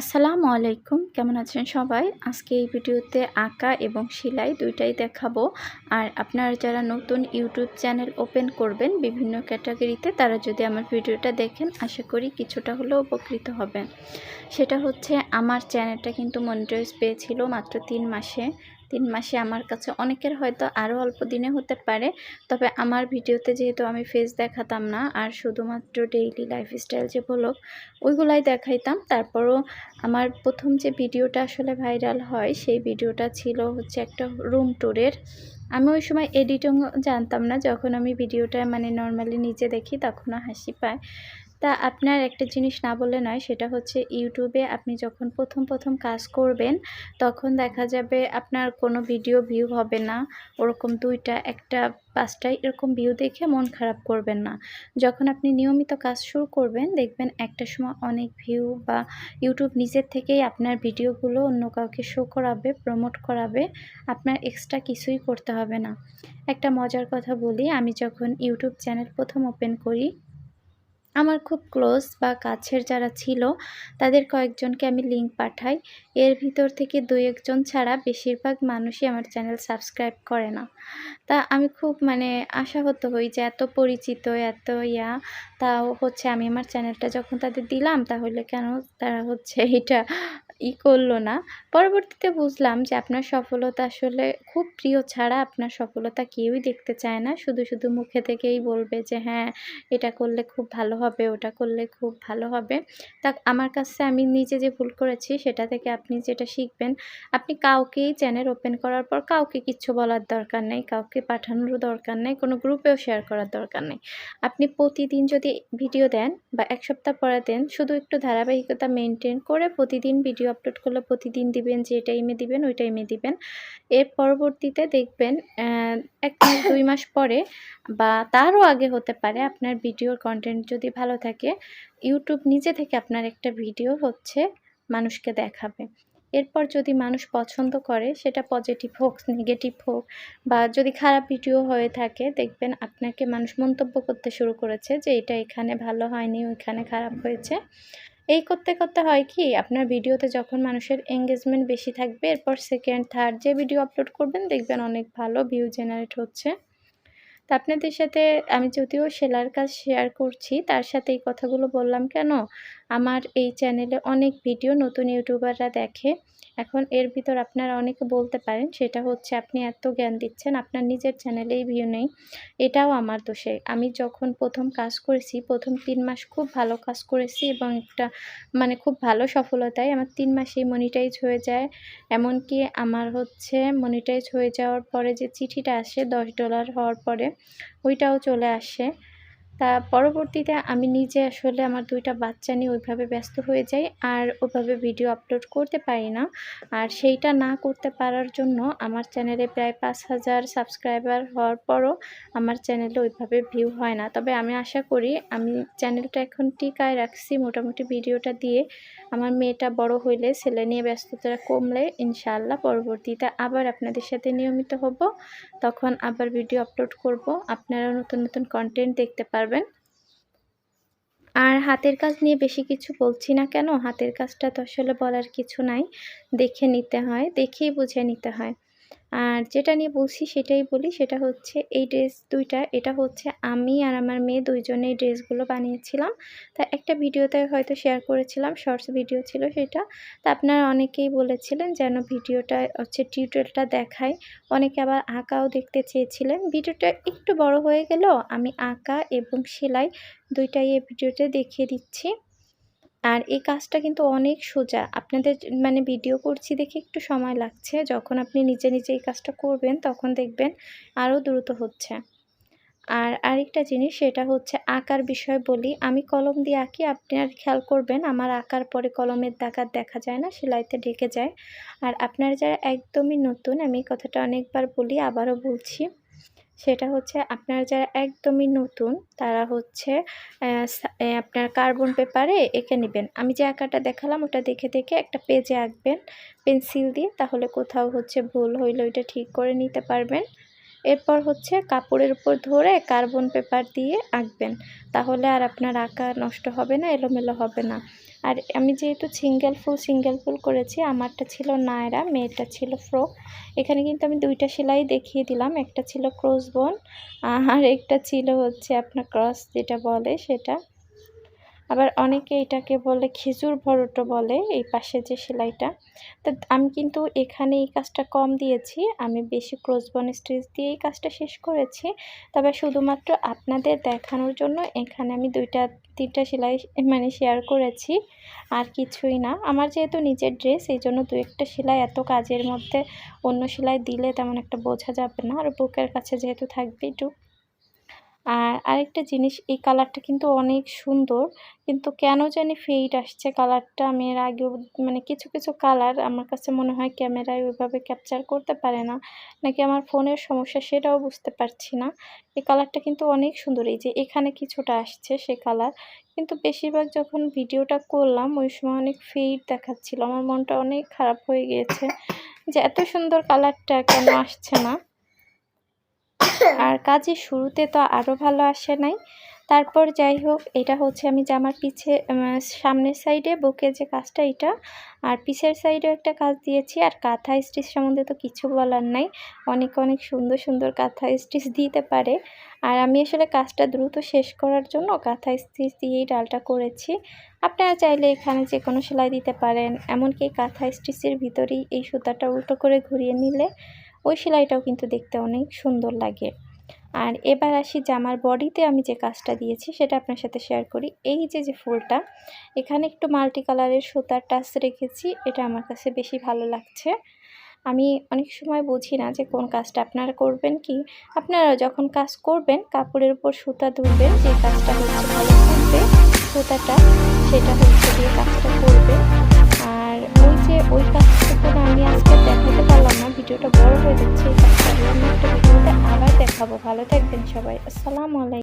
আসসালামু আলাইকুম। কেমন আছেন সবাই? আজকে এই ভিডিওতে আঁকা এবং সেলাই দুইটাই দেখাবো। আর আপনারা যারা নতুন ইউটিউব চ্যানেল ওপেন করবেন বিভিন্ন ক্যাটাগরিতে, তারা যদি আমার ভিডিওটা দেখেন, আশা করি কিছুটা হলেও উপকৃত হবে সেটা হচ্ছে, আমার চ্যানেলটা কিন্তু মনিটাইজ পেয়েছিল মাত্র তিন মাসে। তিন মাসে আমার কাছে অনেকের হয়তো আরও অল্প দিনে হতে পারে। তবে আমার ভিডিওতে যেহেতু আমি ফেস দেখাতাম না, আর শুধুমাত্র ডেইলি লাইফস্টাইল যে ব্লগ ওইগুলাই দেখাইতাম। তারপরও আমার প্রথম যে ভিডিওটা আসলে ভাইরাল হয়, সেই ভিডিওটা ছিল হচ্ছে একটা রুম ট্যুরের আমি ওই সময় এডিটিং জানতাম না, যখন আমি ভিডিওটা মানে নর্মালি নিজে দেখি, তখনও হাসি পায়। তা আপনার একটা জিনিস না বলে নয়, সেটা হচ্ছে ইউটিউবে আপনি যখন প্রথম প্রথম কাজ করবেন, তখন দেখা যাবে আপনার কোনো ভিডিও ভিউ হবে না। ওরকম দুইটা, একটা পাঁচটা এরকম ভিউ দেখে মন খারাপ করবেন না। যখন আপনি নিয়মিত কাজ শুরু করবেন, দেখবেন একটা সময় অনেক ভিউ বা ইউটিউব নিজের থেকেই আপনার ভিডিওগুলো অন্য কাউকে শো করাবে প্রমোট করাবে, আপনার এক্সট্রা কিছুই করতে হবে না। একটা মজার কথা বলি, আমি যখন ইউটিউব চ্যানেল প্রথম ওপেন করি আমার খুব ক্লোজ বা কাছের যারা ছিল, তাদের কয়েকজনকে আমি লিঙ্ক পাঠাই। এর ভিতর থেকে দুই একজন ছাড়া বেশিরভাগ মানুষই আমার চ্যানেল সাবস্ক্রাইব করে না। তা আমি খুব মানে আশাহত হই যে এত পরিচিত, এত ইয়া, তাও হচ্ছে আমি আমার চ্যানেলটা যখন তাদের দিলাম, তাহলে কেন তারা হচ্ছে এটা ই করল না? পরবর্তীতে বুঝলাম যে আপনার সফলতা আসলে খুব প্রিয় ছাড়া আপনার সফলতা কেউই দেখতে চায় না। শুধু শুধু মুখে থেকেই বলবে যে হ্যাঁ এটা করলে খুব ভালো হবে ওটা করলে খুব ভালো হবে। তা আমার কাছে আমি নিজে যে ভুল করেছি সেটা থেকে আপনি যেটা শিখবেন, আপনি কাউকেই চ্যানেল ওপেন করার পর কাউকে কিচ্ছু বলার দরকার নেই, কাউকে পাঠানোর দরকার নেই, কোনো গ্রুপেও শেয়ার করার দরকার নেই। আপনি প্রতিদিন যদি ভিডিও দেন বা এক সপ্তাহ পরে দেন, শুধু একটু ধারাবাহিকতা মেনটেন করে প্রতিদিন ভিডিও আপলোড করলে প্রতিদিন দিবেন, যে টাইমে দিবেন, ওই টাইমে দিবেন। এর পরবর্তীতে দেখবেন এক দুই মাস পরে বা তারও আগে হতে পারে আপনার ভিডিওর কন্টেন্ট যদি ভালো থাকে। ইউটিউব নিজে থেকে আপনার একটা ভিডিও হচ্ছে মানুষকে দেখাবে। এরপর যদি মানুষ পছন্দ করে, সেটা পজিটিভ হোক নেগেটিভ হোক, বা যদি খারাপ ভিডিও হয়ে থাকে, দেখবেন আপনাকে মানুষ মন্তব্য করতে শুরু করেছে যে, এটা এখানে ভালো হয়নি, ওইখানে খারাপ হয়েছে। এই করতে করতে হয় কি, আপনার ভিডিওতে যখন মানুষের এঙ্গেজমেন্ট বেশি থাকবে, এরপর সেকেন্ড থার্ড যে ভিডিও আপলোড করবেন, দেখবেন অনেক ভালো ভিউ জেনারেট হচ্ছে। তো আপনাদের সাথে আমি যদিও সেলার কাজ শেয়ার করছি, তার সাথে এই কথাগুলো বললাম কেন? আমার এই চ্যানেলে অনেক ভিডিও নতুন ইউটিউবাররা দেখে। এখন এর ভিতর আপনারা অনেকে বলতে পারেন, সেটা হচ্ছে আপনি এত জ্ঞান দিচ্ছেন, আপনার নিজের চ্যানেলেই ভিউ নেই, এটাও আমার দোষে। আমি যখন প্রথম কাজ করেছি, প্রথম তিন মাস খুব ভালো কাজ করেছি এবং একটা মানে খুব ভালো সফলতায় আমার তিন মাসেই মনিটাইজ হয়ে যায়। এমনকি আমার হচ্ছে মনিটাইজ হয়ে যাওয়ার পরে যে চিঠিটা আসে দশ ডলার হওয়ার পরে, ওইটাও চলে আসে। তা পরবর্তীতে আমি নিজে আসলে আমার দুইটা বাচ্চা নিয়ে ওইভাবে ব্যস্ত হয়ে যাই আর ওইভাবে ভিডিও আপলোড করতে পারি না। আর সেইটা না করতে পারার জন্য আমার চ্যানেলে প্রায় পাঁচ হাজার সাবস্ক্রাইবার হওয়ার পরও আমার চ্যানেলে ওইভাবে ভিউ হয় না। তবে আমি আশা করি আমি চ্যানেলটা এখন টিকায় রাখছি। মোটামুটি ভিডিওটা দিয়ে আমার মেয়েটা বড় হইলে, ছেলে নিয়ে ব্যস্ততা কমলে ইনশাআল্লাহ পরবর্তীতে আবার আপনাদের সাথে নিয়মিত হব। তখন আবার ভিডিও আপলোড করব। আপনারা নতুন নতুন কন্টেন্ট দেখতে পারবেন। আর হাতের কাজ নিয়ে বেশি কিছু বলছি না কেন? হাতের কাজটা তো আসলে বলার কিছু নাই। দেখে নিতে হয়, দেখেই বুঝে নিতে হয়। আর যেটা নিয়ে বলছি সেটাই বলি, সেটা হচ্ছে এই ড্রেস দুইটা, এটা হচ্ছে আমি আর আমার মেয়ে দুইজনে এই ড্রেসগুলো বানিয়েছিলাম। তা একটা ভিডিওতে হয়তো শেয়ার করেছিলাম শর্টস ভিডিও ছিল সেটা। তা আপনারা অনেকেই বলেছিলেন যেন ভিডিওটা হচ্ছে টিউটোরিয়ালটা দেখায়। অনেকে আবার আঁকাও দেখতে চেয়েছিলেন। ভিডিওটা একটু বড় হয়ে গেলেও আমি আঁকা এবং সেলাই দুইটাই এই ভিডিওতে দেখিয়ে দিচ্ছি। আর এই কাজটা কিন্তু অনেক সোজা। আপনাদের মানে ভিডিও করছি দেখে একটু সময় লাগছে। যখন আপনি নিজে নিজে এই কাজটা করবেন, তখন দেখবেন আরও দ্রুত হচ্ছে। আর আরেকটা জিনিস, সেটা হচ্ছে আঁকার বিষয় বলি। আমি কলম দিয়ে আঁকি আপনার খেয়াল করবেন, আমার আঁকার পরে কলমের দাগ আর দেখা যায় না, সেলাইতে ঢেকে যায়। আর আপনারা যারা একদমই নতুন, আমি কথাটা অনেকবার বলি, আবারও বলছি সেটা হচ্ছে আপনার যারা একদমই নতুন, তারা হচ্ছে আপনার কার্বন পেপারে এঁকে নেবেন। আমি যে আঁকাটা দেখালাম ওটা দেখে দেখে একটা পেজে আঁকবেন, পেন্সিল দিয়ে, তাহলে কোথাও হচ্ছে ভুল হইলে, ওইটা ঠিক করে নিতে পারবেন। এরপর হচ্ছে কাপড়ের উপর ধরে কার্বন পেপার দিয়ে আঁকবেন। তাহলে আর আপনার আঁকা নষ্ট হবে না, এলোমেলো হবে না। আর আমি যেহেতু সিঙ্গেল ফুল সিঙ্গেল ফুল করেছি, আমারটা ছিল নায়রা মেয়েটা ছিল ফ্রক। এখানে কিন্তু আমি দুইটা সেলাই দেখিয়ে দিলাম, একটা ছিল ক্রস বোন আর একটা ছিল হচ্ছে আপনার ক্রস যেটা বলে সেটা। আবার অনেকে এটাকে বলে খেজুর ভরটো বলে, এই পাশে যে সেলাইটা। তো আমি কিন্তু এখানে এই কাজটা কম দিয়েছি, আমি বেশি ক্রসবন স্টিচ দিয়ে এই কাজটা শেষ করেছি। তবে শুধুমাত্র আপনাদের দেখানোর জন্য এখানে আমি দুইটা, তিনটা সেলাই মানে শেয়ার করেছি, আর কিছুই না। আমার যেহেতু নিজের ড্রেস, এই জন্য দু একটা সেলাই এত কাজের মধ্যে অন্য সেলাই দিলে তেমন একটা বোঝা যাবে না। আর বুকের কাছে যেহেতু থাকবে, একটু আর আরেকটা জিনিস, এই কালারটা কিন্তু অনেক সুন্দর। কিন্তু কেন জানি ফেড আসছে কালারটা। আমি এর আগেও মানে কিছু কিছু কালার আমার কাছে মনে হয় ক্যামেরায় ওইভাবে ক্যাপচার করতে পারে না। নাকি আমার ফোনের সমস্যা সেটাও বুঝতে পারছি না। এই কালারটা কিন্তু অনেক সুন্দর। এই যে এখানে কিছুটা আসছে সে কালার। কিন্তু বেশিরভাগ যখন ভিডিওটা করলাম, ওই সময় অনেক ফেড দেখাচ্ছিল। আমার মনটা অনেক খারাপ হয়ে গিয়েছে যে এত সুন্দর কালারটা কেন আসছে না। আর কাজের শুরুতে তো আরও ভালো আসে নাই। তারপর যাই হোক, এটা হচ্ছে আমি জামার পিছে সামনের সাইডে বুকে যে কাজটা এটা, আর পিছের সাইডেও একটা কাজ দিয়েছি। আর কাঁথা স্টিচ সম্বন্ধে তো কিছু বলার নাই। অনেক অনেক সুন্দর সুন্দর কাঁথা স্টিচ দিতে পারে। আর আমি আসলে কাজটা দ্রুত শেষ করার জন্য কাঁথা স্টিচ দিয়েই ডালটা করেছি। আপনারা চাইলে এখানে যে কোনো সেলাই দিতে পারেন। এমনকি কাঁথা স্টিচের ভিতরেই এই সুতাটা উল্টো করে ঘুরিয়ে নিলে ওই সেলাইটাও কিন্তু দেখতে অনেক সুন্দর লাগে। আর এবার আসি জামার বডিতে আমি যে কাজটা দিয়েছি সেটা আপনার সাথে শেয়ার করি। এই যে যে ফুলটা, এখানে একটু মাল্টি কালারের সুতার টাচ রেখেছি, এটা আমার কাছে বেশি ভালো লাগছে। আমি অনেক সময় বুঝি না যে কোন কাজটা আপনারা করবেন কি? আপনারা যখন কাজ করবেন, কাপড়ের উপর সুতা ধরবেন যে কাজটা হচ্ছে ভালো থাকবে, সুতাটা, সেটা হচ্ছে দিয়ে কাজটা করবে ভিডিওটা বড় হয়ে যাচ্ছে একটা ভিডিওতে আবার দেখাবো। ভালো থাকবেন সবাই। আসসালামু আলাইকুম।